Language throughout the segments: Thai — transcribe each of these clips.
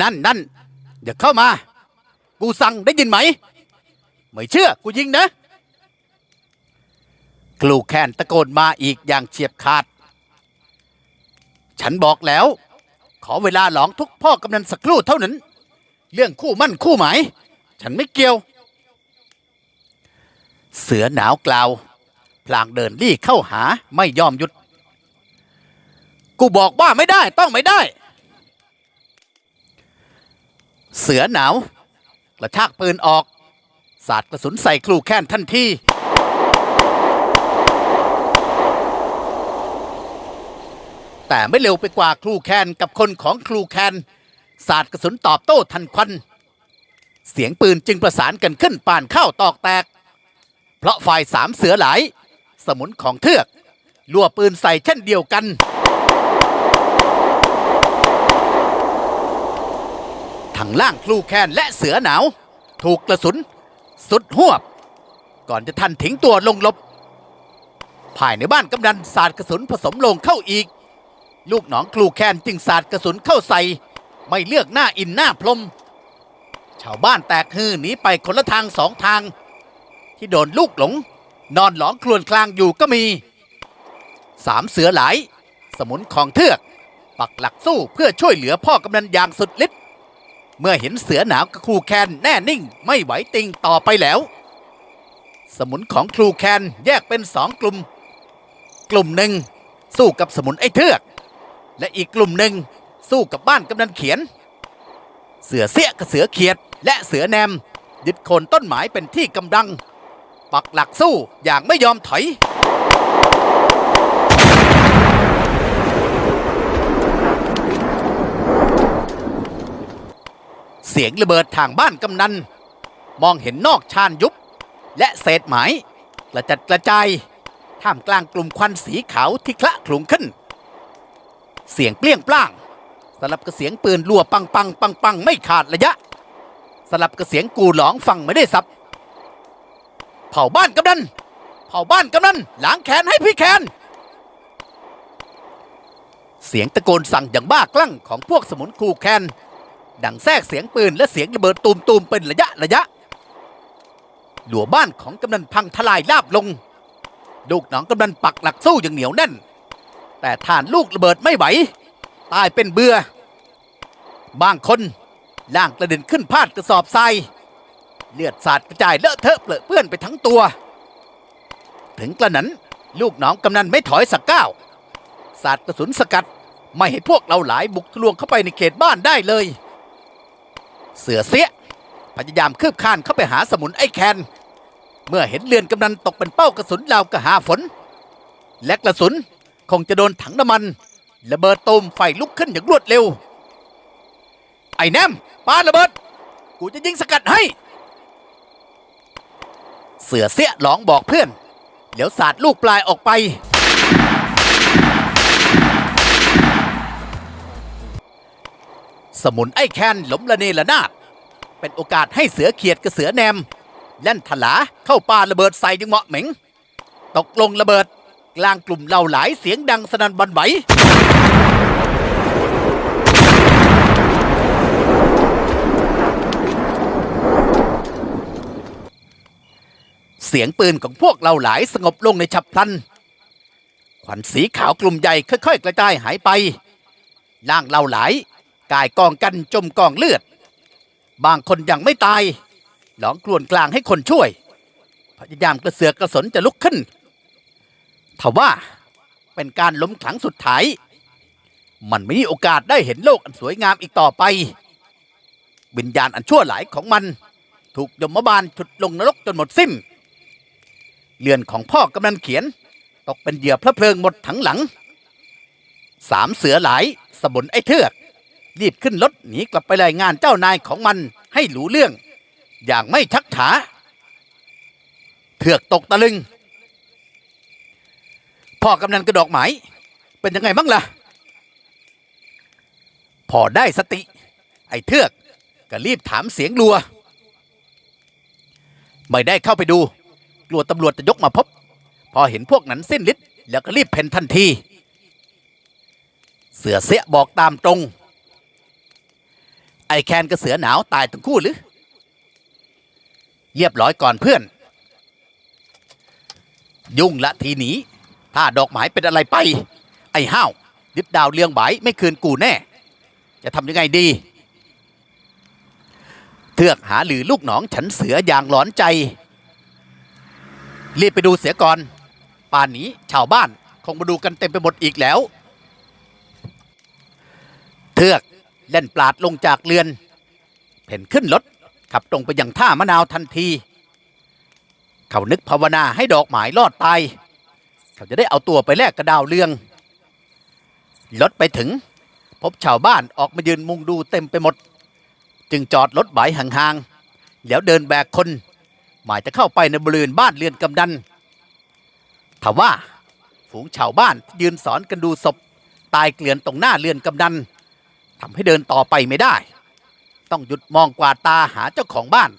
นั่นนั่นอย่าเข้ามา กูสั่งได้ยินไหม ไม่เชื่อ กูยิงนะ กลูแคนตะโกนมาอีกอย่างเฉียบขาด ฉันบอกแล้ว ขอเวลาหลองทุกพ่อกำนันสักครู่เท่านั้น เรื่องคู่มั่นคู่หมาย ฉันไม่เกี่ยว เสือหนาวกล่าว พลางเดินลี่เข้าหาไม่ยอมหยุด กูบอกว่าไม่ได้ต้องไม่ได้ เสือหนาวกระชากปืนออกสาดกระสุนใส่ครูแค้นทันทีแต่ไม่เร็วไปกว่าครูแคนกับคนของครูแคนสาดกระสุนตอบโต้ทันควัน เสียงปืนจึงประสานกันขึ้นป่านเข้าตอกแตก เพราะฝ่ายสามเสือหลาย สมุนของเทือกลัวปืนใส่เช่นเดียวกัน ทางล่างคลูแคนและเสือหนาว ถูกกระสุน สุดหวบ ก่อนจะทันทิ้งตัวลงหลบ ภายในบ้านกำนันสาดกระสุนผสมลงเข้าอีก ลูกหนองคลูแคนจึงสาดกระสุนเข้าใส่ ไม่เลือกหน้าอินหน้าพรมชาวบ้านแตกฮือหนีไปคนละทางสองทาง ที่โดนลูกหลง นอนหลองครวญคลางอยู่ก็มีสามเสือหลาย สมุนของเทือก ปักหลักสู้เพื่อช่วยเหลือพ่อกำนันอย่างสุดฤทธิ์ เมื่อเห็นเสือหนาวกับครูแคนแน่นิ่งไม่ไหวติงต่อไปแล้ว สมุนของครูแคนแยกเป็นสองกลุ่ม กลุ่มหนึ่งสู้กับสมุนไอ้เทือก และอีกกลุ่มหนึ่งสู้กับบ้านกำนันเขียน เสือเสี้ยกับเสือเขียด และเสือแนมยึดโคนต้นไม้เป็นที่กำลัง ปักหลักสู้อย่างไม่ยอมถอย เสียงระเบิดทางบ้านกำนัน มองเห็นนอกชานยุบ และเศษไม้กระจัดกระจายท่ามกลางกลุ่มควันสีขาวที่คละคลุ้งขึ้น เสียงเปลี่ยงปล้าง สลับกับเสียงปืนรัวปังปังปังปังไม่ขาดระยะ สลับกับเสียงกูหลองฟังไม่ได้สับ เผาบ้านกำนันเผาบ้านกำนันล้างแขนให้พี่แคนเสียงตะโกนสั่งอย่างบ้าคลั่งของพวกสมุนคูแคน ดังแทรกเสียงปืนและเสียงระเบิดตูมตูมๆเป็นระยะระยะหลัวบ้านของกำนันพังทลายลาบลง ลูกหนองกำนันปักหลักสู้อย่างเหนียวแน่น แต่ฐานลูกระเบิดไม่ไหว ตายเป็นเบือบางคนล่างกระเด็นขึ้นพาดกระสอบทรายเลือดสาดกระจายเลอะเทอะเปรอเปื้อนไปทั้งตัว ถึงกระนั้นลูกน้องกำนันไม่ถอยสักก้าวสาดกระสุนสกัด ไม่ให้พวกเราหลายบุกทะลวงเข้าไปในเขตบ้านได้เลย เสือเสียพยายามคืบคานเข้าไปหาสมุนไอ้แคน เมื่อเห็นเรือนกำนันตกเป็นเป้ากระสุนลาวกระหาฝน และกระสุนคงจะโดนถังน้ำมันระเบิดตูมไฟลุกขึ้นอย่างรวดเร็ว ไอ้แนมปาระเบิด กูจะยิงสกัดให้ เสือเสี้ยหลองบอกเพื่อน เดี๋ยวสาดลูกปลายออกไป สมุนไอ้แคนหลมละเนระนาดเป็นโอกาสให้เสือเขียดกับเสือแนมแล่นถลาเข้าป่าระเบิดใส่ยังเหมาะเหม็งตกลงระเบิด กลางกลุ่มเหล่าหลายเสียงดังสนั่นบันไหวเสียงปืนของพวกเราหลายสงบลงในฉับพลันควันสีขาวกลุ่มใหญ่ค่อยๆ กระจายหายไป ล่างเราหลาย กายกองกันจมกองเลือด บางคนยังไม่ตาย หลองกลวนกลางให้คนช่วย พยายามกระเสือกกระสนจะลุกขึ้นทว่าเป็นการล้มครั้งสุดท้าย มันไม่มีโอกาสได้เห็นโลกอันสวยงามอีกต่อไป วิญญาณอันชั่วหลายของมัน ถูกยมบาลฉุดลงนรกจนหมดสิ้น เรือนของพ่อกำนันเขียน ตกเป็นเหยื่อพระเพลิงหมดทั้งหลัง สามเสือหลายสมุนไอ้เทือก รีบขึ้นรถหนีกลับไปรายงานเจ้านายของมันให้รู้เรื่อง อย่างไม่ชักฉาเทือกตกตะลึง พ่อกำนันกระดอกไหมเป็นยังไงบ้างล่ะ พอได้สติ ไอ้เทือกก็รีบถามเสียงรัว ไม่ได้เข้าไปดู กลัวตำรวจจะยกมาพบ พอเห็นพวกนั้นสิ้นฤทธิ์แล้วก็รีบเพ่นทันที เสือเสียบอกตามตรง ไอแคนกับเสือหนาวตายทั้งคู่หรือ เรียบร้อยก่อนเพื่อน ยุ่งละทีหนี้ถ้าดอกไม้เป็นอะไรไป ไอ้ห้าวลิบดาวเลียงไหวไม่คืนกูแน่ จะทำยังไงดี เทือกหาหรือลูกหนองฉันเสืออย่างหลอนใจ รีบไปดูเสียก่อน ป่านนี้ชาวบ้านคงมาดูกันเต็มไปหมดอีกแล้ว เทือก เล่นปลาดลงจากเรือน เพ่นขึ้นรถขับตรงไปยังท่ามะนาวทันที เขานึกภาวนาให้ดอกหมายรอดตาย เขาจะได้เอาตัวไปแลกกระดาวเรือง รถไปถึง พบชาวบ้านออกมายืนมุงดูเต็มไปหมด จึงจอดรถไบห่างๆแล้วเดินแบกคน หมายจะเข้าไปในบริเวณบ้านเรือนกำนันถามว่าฝูงชาวบ้านยืนสอนกันดูศพตายเกลื่อนตรงหน้าเรือนกำนัน ทำให้เดินต่อไปไม่ได้ ต้องหยุดมองกวาดตาหาเจ้าของบ้าน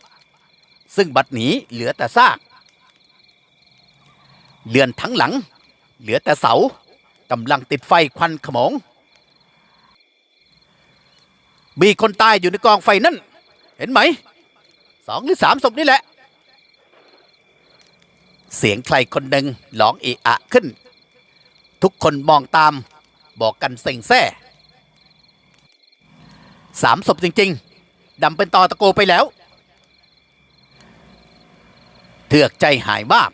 ซึ่งบัดนี้เหลือแต่ซาก เรือนทั้งหลัง เหลือแต่เสากำลังติดไฟควันขมง มีคนตายอยู่ในกองไฟนั่น เห็นไหม สองหรือสามศพนี่แหละ เสียงใครคนหนึ่งหลองเอะอะขึ้น ทุกคนมองตามบอกกันเซ็งแซ่ สามศพจริง ๆดำเป็นตอตะโกไปแล้ว เถือกใจหายมาก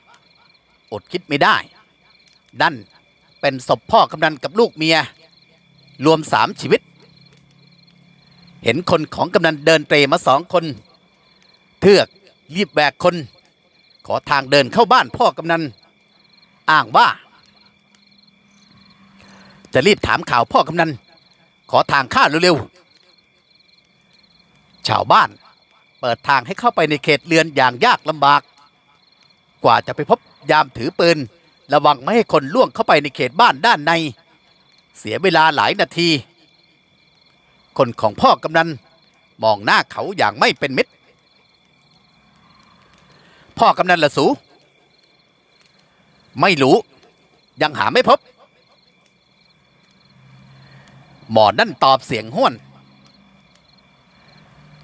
อดคิดไม่ได้ นั่นเป็นศพพ่อกำนันกับลูกเมีย รวมสามชีวิต เห็นคนของกำนันเดินเตรมาสองคนเทือกรีบแบกคน ขอทางเดินเข้าบ้านพ่อกำนันอ้างว่า จะรีบถามข่าวพ่อกำนันขอทางข้าเร็วๆ ชาวบ้าน เปิดทางให้เข้าไปในเขตเรือนอย่างยากลำบาก กว่าจะไปพบยามถือปืน ระวังไม่ให้คนล่วงเข้าไปในเขตบ้านด้านใน เสียเวลาหลายนาที คนของพ่อกำนันมองหน้าเขาอย่างไม่เป็นมิตร พ่อกำนันละสู ไม่รู้ ยังหาไม่พบ หมอนั่นตอบเสียงห้วน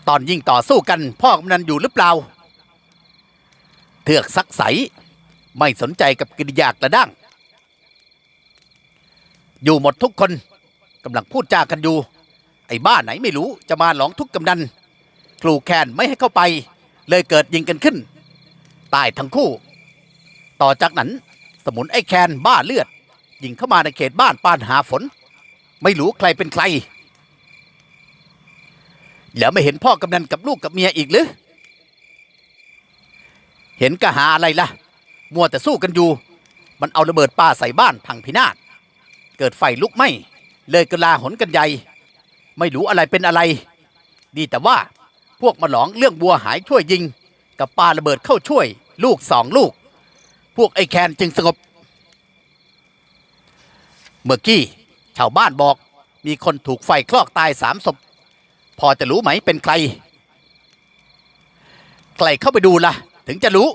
ตอนยิ่งต่อสู้กันพ่อกำนันอยู่หรือเปล่า เถือกซักใส ไม่สนใจกับกิริยากระด้าง อยู่หมดทุกคนกำลังพูดจากันอยู่ ไอ้บ้าไหนไม่รู้จะมาหลองทุกกำนันครูแคนไม่ให้เข้าไป เลยเกิดยิงกันขึ้น ตายทั้งคู่ ต่อจากนั้น สมุนไอ้แคนบ้าเลือดยิงเข้ามาในเขตบ้านปานหาฝน ไม่รู้ใครเป็นใคร แล้วไม่เห็นพ่อกำนันกับลูกกับเมียอีกหรือ เห็นกะหาอะไรล่ะ มัวแต่สู้กันอยู่ มันเอาระเบิดปาใส่บ้านพังพินาศ เกิดไฟลุกไหม้เลยกระลาหนกันใหญ่ ไม่รู้อะไรเป็นอะไร ดีแต่ว่าพวกมาหลองเรื่องบัวหายช่วยยิง กับปาระเบิดเข้าช่วย ลูกสองลูก พวกไอ้แคนจึงสงบ เมื่อกี้ชาวบ้านบอกมีคนถูกไฟคลอกตายสามศพ พอจะรู้ไหมเป็นใคร ใครเข้าไปดูล่ะ ถึงจะรู้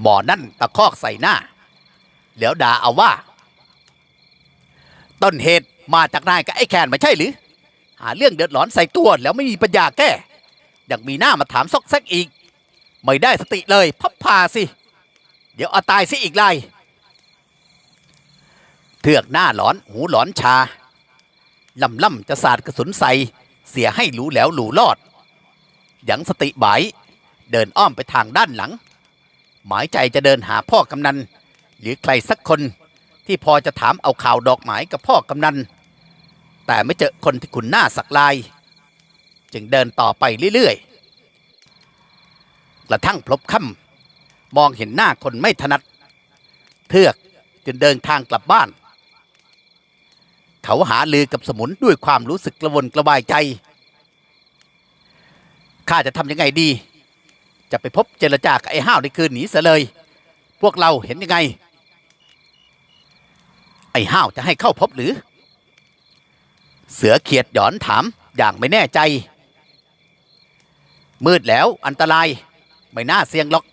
หมอนั่นตะคอกใส่หน้า แล้วด่าเอาว่า ต้นเหตุมาจากนายกับไอ้แคนไม่ใช่หรือ หาเรื่องเดือดร้อนใส่ตัวแล้วไม่มีปัญญาแก้ยังมีหน้ามาถามซอกแซกอีก ไม่ได้สติเลยพับพาสิ เดี๋ยวเอาตายสิอีกไล่เถือกหน้าหลอนหูหลอนชา ลำล่ำจะสาดกระสุนใส่เสียให้หรูแล้วหรูรอดยังสติบายเดินอ้อมไปทางด้านหลัง หมายใจจะเดินหาพ่อกำนัน หรือใครสักคนที่พอจะถามเอาข่าวดอกหมายกับพ่อกำนัน แต่ไม่เจอคนที่ขุนหน้าสักลาย จึงเดินต่อไปเรื่อยๆ กระทั่งพลบค่ำมองเห็นหน้าคนไม่ถนัด เทือกจึงเดินทางกลับบ้าน เขาหาลือกับสมุนด้วยความรู้สึกกระวนกระวายใจ ข้าจะทำยังไงดี จะไปพบเจรจากับไอ้ห้าวในคืนหนีเสียเลย พวกเราเห็นยังไง ไอ้ห้าวจะให้เข้าพบหรือ เสือเขียดหยอนถามอย่างไม่แน่ใจ มืดแล้วอันตรายไม่น่าเสี่ยงหรอก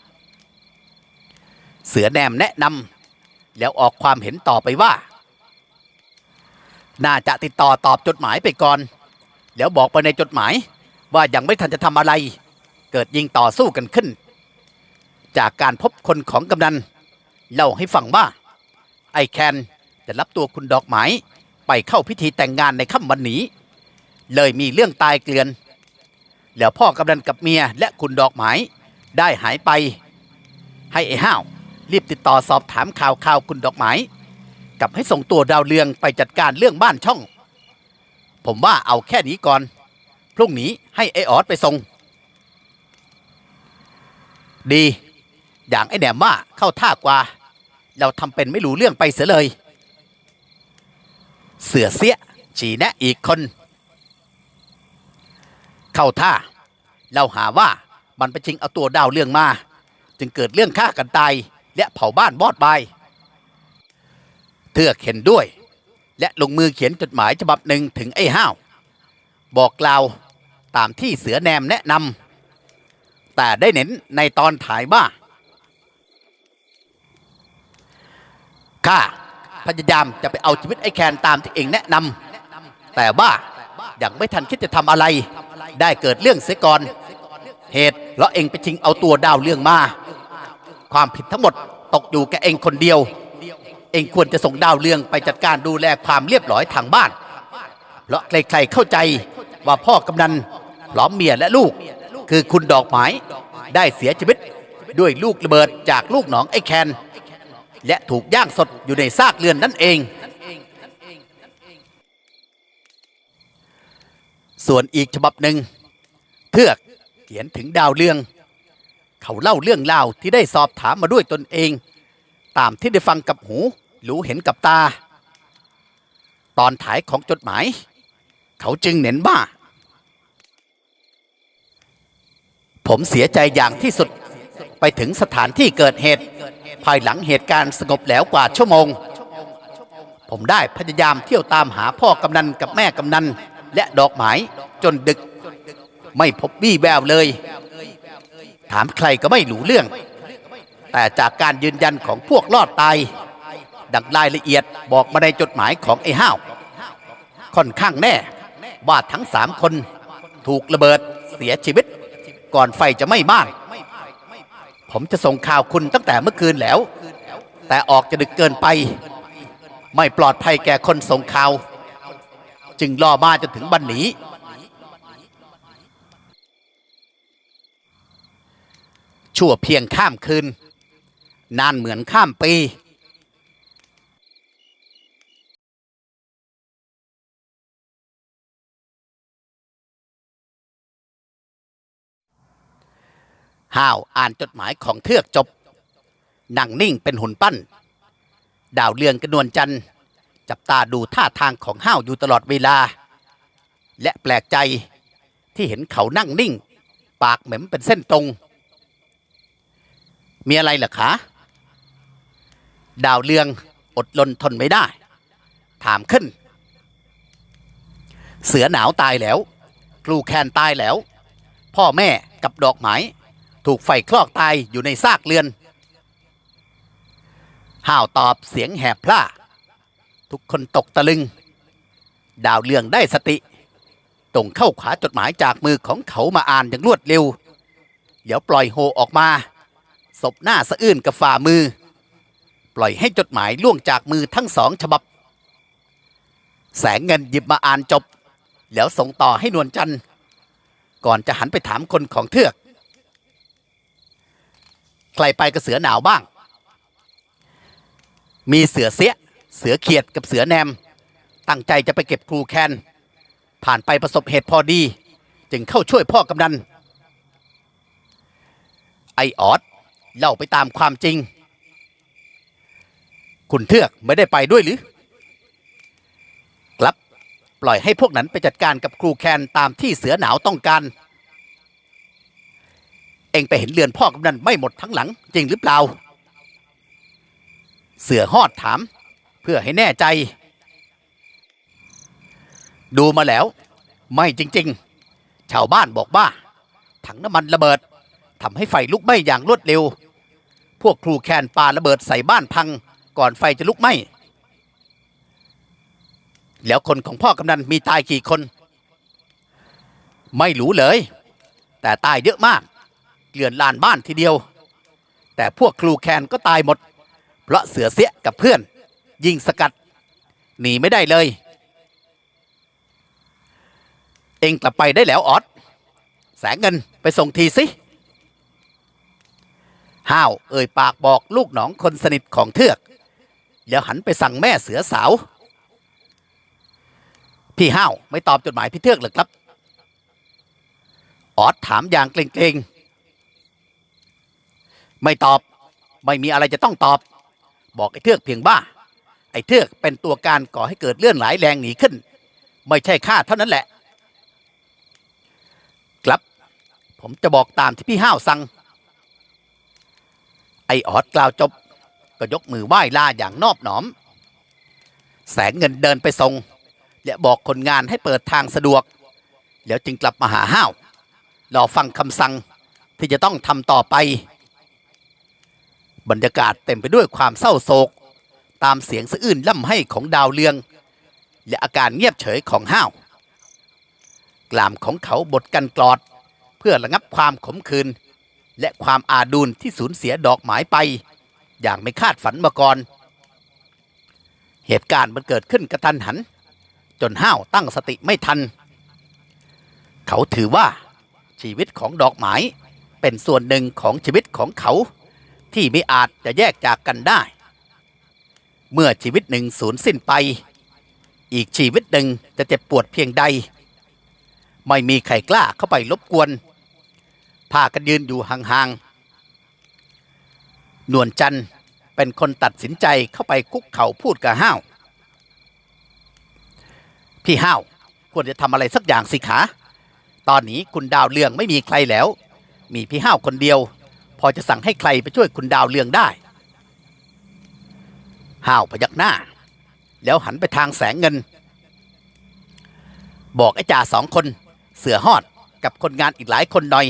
เสือแนมแนะนำแล้วออกความเห็นต่อไปว่า น่าจะติดต่อตอบจดหมายไปก่อน แล้วบอกไปในจดหมาย ว่ายังไม่ทันจะทำอะไร เกิดยิงต่อสู้กันขึ้น จากการพบคนของกำนันเล่าให้ฟังว่า ไอแคนจะรับตัวคุณดอกไม้ไปเข้าพิธีแต่งงานในค่ำวันนี้ เลยมีเรื่องตายเกลื่อน แล้วพ่อกำนันกับเมียและคุณดอกไม้ได้หายไป ให้ไอ้ห้าวรีบติดต่อสอบถามข่าวข่าวคุณดอกไม้ กับให้ส่งตัวดาวเรืองไปจัดการเรื่องบ้านช่อง ผมว่าเอาแค่นี้ก่อน พรุ่งนี้ให้ไอออดไปส่ง ดี อย่างไอแหนมว่าเข้าท่ากว่า เราทำเป็นไม่รู้เรื่องไปเสียเลย เสือเสียฉีแนะอีกคน เข้าท่า เราหาว่ามันไปชิงเอาตัวดาวเรื่องมา จึงเกิดเรื่องฆ่ากันตายและเผาบ้านบอดบาย เทือเห็นด้วย และลงมือเขียนจดหมายฉบับหนึ่งถึงไอ้ห้าว บอกกล่าวตามที่เสือแนมแนะนำแต่ได้เน้นในตอนถ่ายว่าข้าพยายามจะไปเอาชีวิตไอ้แคนตามที่เองแนะนำแต่ว่ายังไม่ทันคิดจะทำอะไร ได้เกิดเรื่องเสียก่อน เหตุเพราะเองไปชิงเอาตัวดาวเรื่องมา ความผิดทั้งหมดตกอยู่แกเองคนเดียว องควรจะส่งดาวเรืองไปจัดการดูแลความเรียบร้อยทางบ้านเพราะใครๆเข้าใจว่าพ่อกำนันพร้อมเมียและลูก คือคุณดอกไม้ได้เสียชีวิตด้วยลูกระเบิดจากลูกหนองไอ้แคน และถูกย่างสดอยู่ในซากเรือนนั่นเอง ส่วนอีกฉบับหนึ่งเทือกเขียนถึงดาวเรือง เขาเล่าเรื่องราวที่ได้สอบถามมาด้วยตนเอง ตามที่ได้ฟังกับหู รู้เห็นกับตา ตอนถ่ายของจดหมาย เขาจึงเน้นว่า ผมเสียใจอย่างที่สุดไปถึงสถานที่เกิดเหตุ ภายหลังเหตุการณ์สงบแล้วกว่าชั่วโมง ผมได้พยายามเที่ยวตามหาพ่อกำนันกับแม่กำนัน และดอกไม้จนดึก ไม่พบวี่แววเลย ถามใครก็ไม่รู้เรื่อง แต่จากการยืนยันของพวกรอดตาย ดังรายละเอียดบอกมาในจดหมายของไอ้ห้าว ค่อนข้างแน่ว่าทั้งสามคนถูกระเบิดเสียชีวิต ก่อนไฟจะไม้บ้าน ผมจะส่งข่าวคุณตั้งแต่เมื่อคืนแล้ว แต่ออกจะดึกเกินไป ไม่ปลอดภัยแก่คนส่งข่าว จึงรอมาจนถึงบันนี้ ชั่วเพียงข้ามคืน นานเหมือนข้ามปี ห้าวอ่านจดหมายของเทือกจบ นั่งนิ่งเป็นหุ่นปั้น ดาวเรืองกระนวลจันทร์ จับตาดูท่าทางของห้าวอยู่ตลอดเวลา และแปลกใจที่เห็นเขานั่งนิ่ง ปากเหม็มเป็นเส้นตรง มีอะไรเหรอคะ ดาวเรืองอดลนทนไม่ได้ ถามขึ้น เสือหนาวตายแล้ว ครูแคนตายแล้ว พ่อแม่กับดอกไม้ ถูกไฟคลอกตายอยู่ในซากเรือนห้าวตอบเสียงแหบพร่า ทุกคนตกตะลึง ดาวเรืองได้สติ ตรงเข้าขวาจดหมายจากมือของเขามาอ่านอย่างรวดเร็ว เดี๋ยวปล่อยโฮออกมา ศพหน้าสะอื้นกับฝ่ามือ ปล่อยให้จดหมายล่วงจากมือทั้งสองฉบับ แสงเงินหยิบมาอ่านจบ แล้วส่งต่อให้นวลจันทร์ก่อนจะหันไปถามคนของเทือก ใครไปกับเสือหนาวบ้าง มีเสือเสีย เสือเขียดกับเสือแนม ตั้งใจจะไปเก็บครูแคน ผ่านไปประสบเหตุพอดี จึงเข้าช่วยพ่อกำนัน ไอออดเล่าไปตามความจริง คุณเทือกไม่ได้ไปด้วยหรือ ครับ ปล่อยให้พวกนั้นไปจัดการกับครูแคนตามที่เสือหนาวต้องการ องไปเห็นเรือนพ่อกำนันไม่หมดทั้งหลัง จริงหรือเปล่า เสือฮอดถาม เพื่อให้แน่ใจ ดูมาแล้ว ไม่จริง ๆ ชาวบ้านบอกว่า ถังน้ำมันระเบิดทำให้ไฟลุกไหม้อย่างรวดเร็ว พวกครูแคนปาระเบิดใส่บ้านพัง ก่อนไฟจะลุกไหม้แล้วคนของพ่อกำนันมีตายกี่คน ไม่รู้เลย แต่ตายเยอะมาก เลื่อนลานบ้านทีเดียว แต่พวกครูแคนก็ตายหมด เพราะเสือเสียกับเพื่อน ยิงสกัด หนีไม่ได้เลย เองกลับไปได้แล้วออสแสงเงินไปส่งทีสิห้าวเอ่ยปากบอกลูกหนองคนสนิทของเทือกแล้วหันไปสั่งแม่เสือสาว พี่ห้าวไม่ตอบจดหมายพี่เทือกเลยครับ ออสถามอย่างเกรงๆ ไม่ตอบ ไม่มีอะไรจะต้องตอบ บอกไอ้เทือกเพียงบ้า ไอ้เทือกเป็นตัวการก่อให้เกิดเลื่อนหลายแรงหนีขึ้น ไม่ใช่ข้าเท่านั้นแหละ ครับ ผมจะบอกตามที่พี่ห้าวสั่ง ไอ้ออดกล่าวจบ ก็ยกมือไหว้ลาอย่างนอบหนอม แสงเงินเดินไปส่งและบอกคนงานให้เปิดทางสะดวก แล้วจึงกลับมาหาห้าวรอฟังคำสั่งที่จะต้องทำต่อไป บรรยากาศเต็มไปด้วยความเศร้าโศก ตามเสียงสะอื้นล่ำให้ของดาวเรือง และอาการเงียบเฉยของห้าว กลามของเขาบดกันกรอด เพื่อระงับความขมขื่นและความอาดูลที่สูญเสียดอกหมายไป อย่างไม่คาดฝันมาก่อน เหตุการณ์มันเกิดขึ้นกระทันหัน จนห้าวตั้งสติไม่ทัน เขาถือว่าชีวิตของดอกไม้เป็นส่วนหนึ่งของชีวิตของเขา ที่ไม่อาจจะแยกจากกันได้ เมื่อชีวิตหนึ่งสูญสิ้นไป อีกชีวิตหนึ่งจะเจ็บปวดเพียงใด ไม่มีใครกล้าเข้าไปรบกวนพากันยืนอยู่ห่างๆนวลจันทร์เป็นคนตัดสินใจเข้าไปคุกเข่าพูดกับห้าว พี่ห้าวควรจะทำอะไรสักอย่างสิขา ตอนนี้คุณดาวเรืองไม่มีใครแล้ว มีพี่ห้าวคนเดียว พอจะสั่งให้ใครไปช่วยคุณดาวเรืองได้ ห้าวพยักหน้า แล้วหันไปทางแสงเงิน บอกไอ้จ่าสองคน เสือหอดกับคนงานอีกหลายคนหน่อย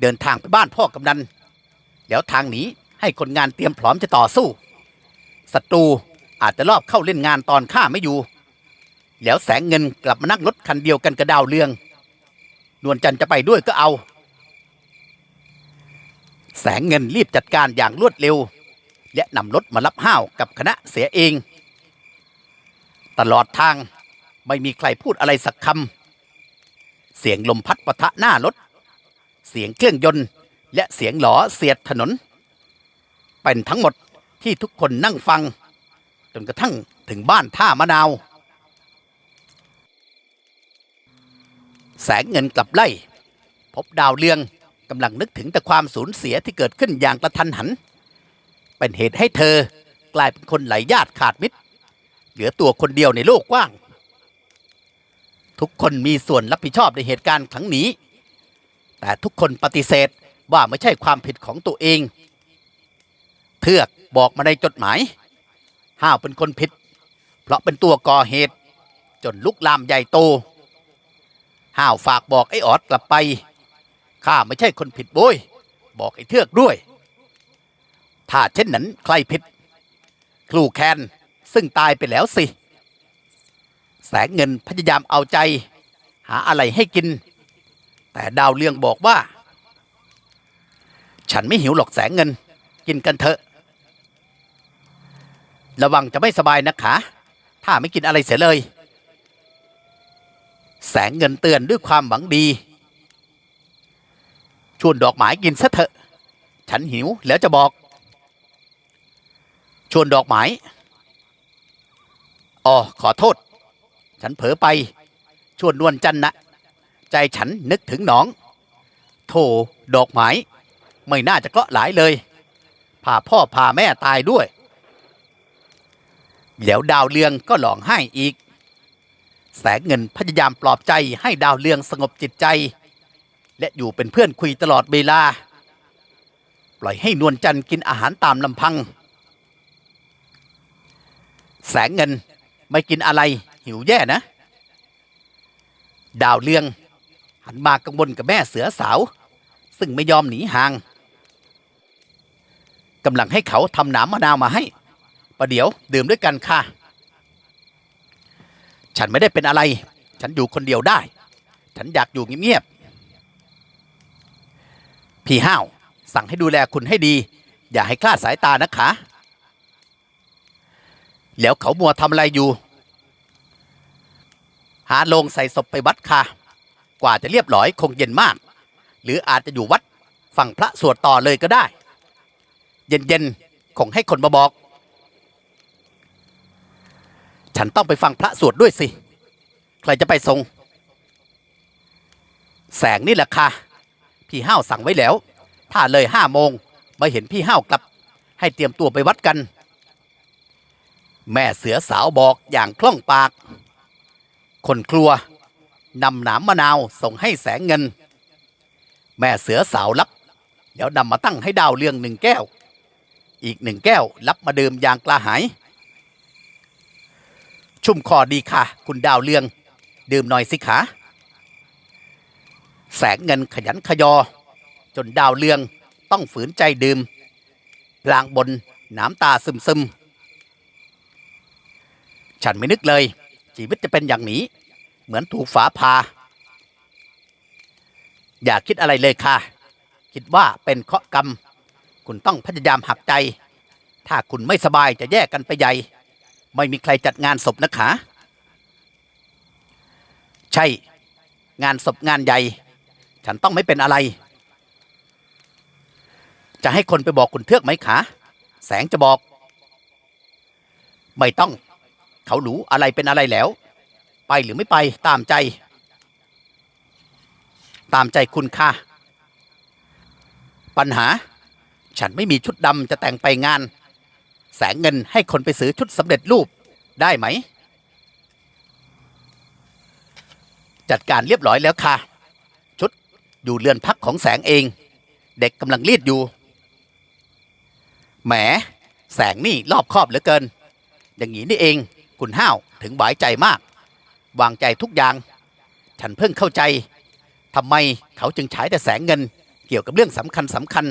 เดินทางไปบ้านพ่อกำนัน แล้วทางหนี้ให้คนงานเตรียมพร้อมจะต่อสู้ ศัตรูอาจจะรอบเข้าเล่นงานตอนข้าไม่อยู่ แล้วแสงเงินกลับมานั่งรถคันเดียวกันกับดาวเรือง นวลจันทร์จะไปด้วยก็เอา แสงเงินรีบจัดการอย่างรวดเร็ว และนำรถมารับห้าวกับคณะเสียเอง ตลอดทางไม่มีใครพูดอะไรสักคำ เสียงลมพัดปะทะหน้ารถ เสียงเครื่องยนต์ และเสียงหลอเสียดถนน เป็นทั้งหมดที่ทุกคนนั่งฟัง จนกระทั่งถึงบ้านท่ามะนาว แสงเงินกลับไล่ พบดาวเรือง กำลังนึกถึงแต่ความสูญเสียที่เกิดขึ้นอย่างกระทันหัน เป็นเหตุให้เธอกลายเป็นคนไหลญาติขาดมิตร เหลือตัวคนเดียวในโลกกว้าง ทุกคนมีส่วนรับผิดชอบในเหตุการณ์ครั้งนี้ แต่ทุกคนปฏิเสธว่าไม่ใช่ความผิดของตัวเอง เทือกบอกมาในจดหมาย ห้าวเป็นคนผิด เพราะเป็นตัวก่อเหตุ จนลุกลามใหญ่โต ห้าวฝากบอกไอ้ออดกลับไป ข้าไม่ใช่คนผิดโบยบอกไอ้เทือกด้วย ถ้าเช่นนั้นใครผิดครูแคนซึ่งตายไปแล้วสิ แสงเงินพยายามเอาใจ หาอะไรให้กิน แต่ดาวเรืองบอกว่า ฉันไม่หิวหรอกแสงเงิน กินกันเถอะ ระวังจะไม่สบายนะขาถ้าไม่กินอะไรเสียเลย แสงเงินเตือนด้วยความหวังดี ชวนดอกไม้กินซะเถอะ ฉันหิวแล้วจะบอก ชวนดอกไม้อ๋อขอโทษ ฉันเผลอไป ชวนนวลจันนะใจฉันนึกถึงหนอง โถดอกไม้ ไม่น่าจะเกาะหลายเลยพาพ่อพาแม่ตายด้วย แล้วดาวเรืองก็หลองไห้อีก แสงเงินพยายามปลอบใจให้ดาวเรืองสงบจิตใจ และอยู่เป็นเพื่อนคุยตลอดเวลา ปล่อยให้นวลจันทร์กินอาหารตามลำพัง แสงเงินไม่กินอะไรหิวแย่นะ ดาวเรือง หันมากังวลกับแม่เสือสาว ซึ่งไม่ยอมหนีห่างกำลังให้เขาทำน้ำมะนาวมาให้ประเดี๋ยวดื่มด้วยกันค่ะ ฉันไม่ได้เป็นอะไร ฉันอยู่คนเดียวได้ ฉันอยากอยู่เงียบๆ พี่ห้าวสั่งให้ดูแลคุณให้ดี อย่าให้คลาดสายตานะคะ แล้วเขามัวทำอะไรอยู่ หาโลงใส่ศพไปวัดค่ะ กว่าจะเรียบร้อยคงเย็นมาก หรืออาจจะอยู่วัดฟังพระสวดต่อเลยก็ได้ เย็นๆคงให้คนมาบอก ฉันต้องไปฟังพระสวดด้วยสิ ใครจะไปทรง แสงนี่แหละค่ะ พี่ห้าวสั่งไว้แล้ว ถ้าเลยห้าโมงมาเห็นพี่ห้าวกลับ ให้เตรียมตัวไปวัดกัน แม่เสือสาวบอกอย่างคล่องปาก คนครัวนำหนามมะนาวส่งให้แสงเงิน แม่เสือสาวรับแล้วนำมาตั้งให้ดาวเรืองหนึ่งแก้ว อีกหนึ่งแก้วรับมาดื่มอย่างกระหาย ชุ่มคอดีค่ะ คุณดาวเรือง ดื่มหน่อยสิคะ แสงเงินขยันขยอ จนดาวเรืองต้องฝืนใจดื่มพลางบนน้ำตาซึมซึมๆฉันไม่นึกเลย ชีวิตจะเป็นอย่างนี้ เหมือนถูกฝาพา อย่าคิดอะไรเลยค่ะ คิดว่าเป็นเคราะกรรม คุณต้องพยายามหักใจ ถ้าคุณไม่สบายจะแยกกันไปใหญ่ ไม่มีใครจัดงานศพนะคะ ใช่ งานศพงานใหญ่ ฉันต้องไม่เป็นอะไร จะให้คนไปบอกคุณเทือกไหมคะแสงจะบอก ไม่ต้อง เขารู้อะไรเป็นอะไรแล้ว ไปหรือไม่ไปตามใจ ตามใจคุณค่ะ ปัญหา ฉันไม่มีชุดดำจะแต่งไปงาน แสงเงินให้คนไปซื้อชุดสำเร็จรูปได้ไหม จัดการเรียบร้อยแล้วค่ะ อยู่เรือนพักของแสงเอง เด็กกำลังรีดอยู่ แหม แสงนี่รอบครอบเหลือเกิน อย่างนี้นี่เอง คุณห้าวถึงหวายใจมาก วางใจทุกอย่าง ฉันเพิ่งเข้าใจทำไมเขาจึงฉายแต่แสงเงิน เกี่ยวกับเรื่องสำคัญสำคัญ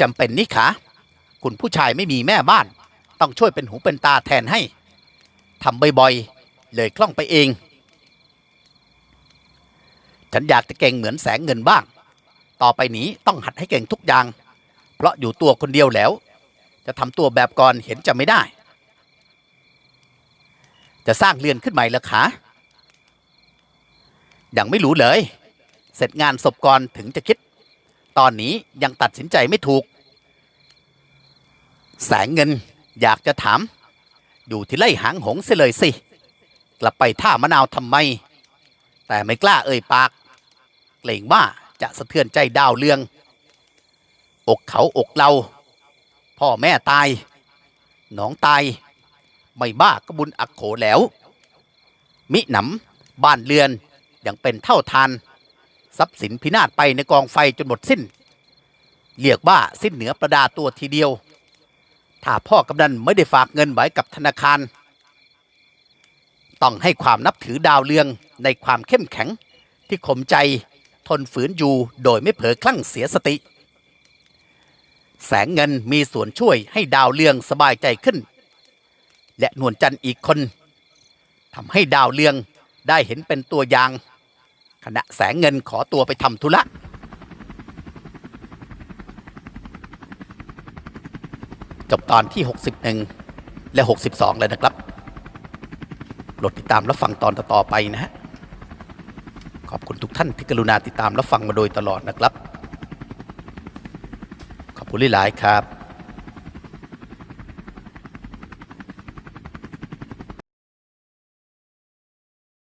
จำเป็นนี่คะคุณผู้ชายไม่มีแม่บ้าน ต้องช่วยเป็นหูเป็นตาแทนให้ทำบ่อยๆ เลยคล่องไปเอง ฉันอยากจะเก่งเหมือนแสงเงินบ้าง ต่อไปนี้ต้องหัดให้เก่งทุกอย่าง เพราะอยู่ตัวคนเดียวแล้ว จะทำตัวแบบก่อนเห็นจะไม่ได้ จะสร้างเรือนขึ้นใหม่ละคะยังไม่รู้เลย เสร็จงานศพก่อนถึงจะคิด ตอนนี้ยังตัดสินใจไม่ถูก แสงเงินอยากจะถาม อยู่ที่ไล่หางหงเสียเลยสิ กลับไปท่ามะนาวทำไม แต่ไม่กล้าเอ่ยปาก เกรงว่าจะสะเทือนใจดาวเรือง อกเขาอกเรา พ่อแม่ตาย น้องตาย ไม่บ้าก็บุญอักโขแล้ว มิหนำบ้านเรือนยังเป็นเท่าทาน ทรัพย์สินพินาศไปในกองไฟจนหมดสิ้น เรียกว่าสิ้นเหนือประดาตัวทีเดียว ถ้าพ่อกำนันไม่ได้ฝากเงินไว้กับธนาคาร ต้องให้ความนับถือดาวเรืองในความเข้มแข็ง ที่ข่มใจทนฝืนอยู่โดยไม่เผลอคลั่งเสียสติ แสงเงินมีส่วนช่วยให้ดาวเรืองสบายใจขึ้น และนวลจันทร์อีกคนทำให้ดาวเรืองได้เห็นเป็นตัวอย่าง ขณะแสงเงินขอตัวไปทำธุระจบตอนที่ 61 และ 62 เลยนะครับ โปรดติดตามรับฟังตอนต่อๆไปนะฮะ ขอบคุณทุกท่านที่กรุณาติดตามรับฟังมาโดยตลอดนะครับ ขอบคุณหลายๆครับ